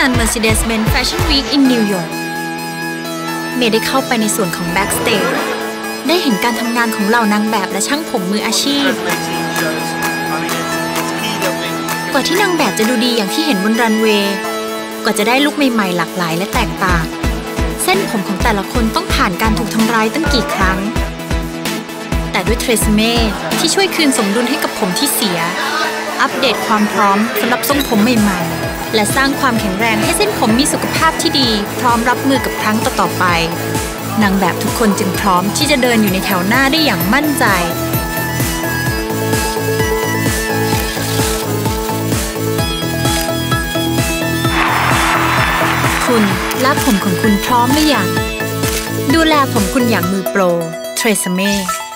งาน Mercedes-Benz Fashion Week in New York เมย์ได้เข้าไปในส่วนของ Backstage ได้เห็นการทำงานของเหล่านางแบบและช่างผมมืออาชีพ กว่าที่นางแบบจะดูดีอย่างที่เห็นบนรันเวย์กว่าจะได้ลุคใหม่ๆหลากหลายและแตกต่าง เส้นผมของแต่ละคนต้องผ่านการถูกทำร้ายตั้งกี่ครั้ง แต่ด้วยเทรซเม่ที่ช่วยคืนสมดุลให้กับผมที่เสีย อัปเดตความพร้อมสำหรับทรงผมใหม่ๆ และสร้างความแข็งแรงให้เส้นผมมีสุขภาพที่ดี พร้อมรับมือกับครั้งต่อๆไป นางแบบทุกคนจึงพร้อมที่จะเดินอยู่ในแถวหน้าได้อย่างมั่นใจคุณและผมของคุณพร้อมหรือยัง ดูแลผมคุณอย่างมือโปร เทรซเม่